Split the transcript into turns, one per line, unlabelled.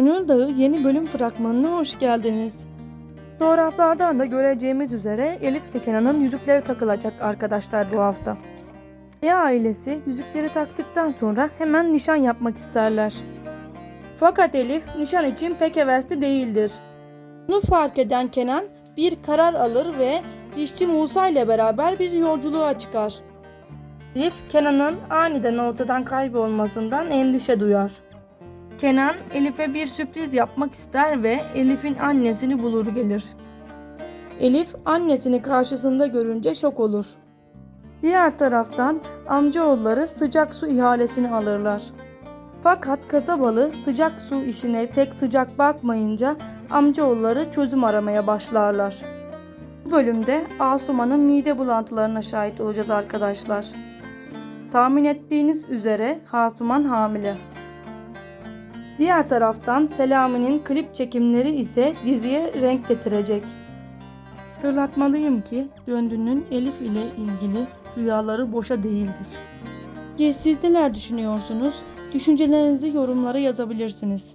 Gönül Dağı yeni bölüm fragmanına hoş geldiniz. Fotoğraflardan da göreceğimiz üzere Elif ve Kenan'ın yüzükleri takılacak arkadaşlar bu hafta. Ve ailesi yüzükleri taktıktan sonra hemen nişan yapmak isterler. Fakat Elif nişan için pek hevesli değildir. Bunu fark eden Kenan bir karar alır ve işçi Musa ile beraber bir yolculuğa çıkar. Elif Kenan'ın aniden ortadan kaybolmasından endişe duyar. Kenan Elif'e bir sürpriz yapmak ister ve Elif'in annesini bulur gelir. Elif annesini karşısında görünce şok olur. Diğer taraftan amcaoğulları sıcak su ihalesini alırlar. Fakat kasabalı sıcak su işine pek sıcak bakmayınca amcaoğulları çözüm aramaya başlarlar. Bu bölümde Asuman'ın mide bulantılarına şahit olacağız arkadaşlar. Tahmin ettiğiniz üzere Asuman hamile. Diğer taraftan Selami'nin klip çekimleri ise diziye renk getirecek. Hatırlatmalıyım ki Döndü'nün Elif ile ilgili rüyaları boşa değildir. Ya siz neler düşünüyorsunuz? Düşüncelerinizi yorumlara yazabilirsiniz.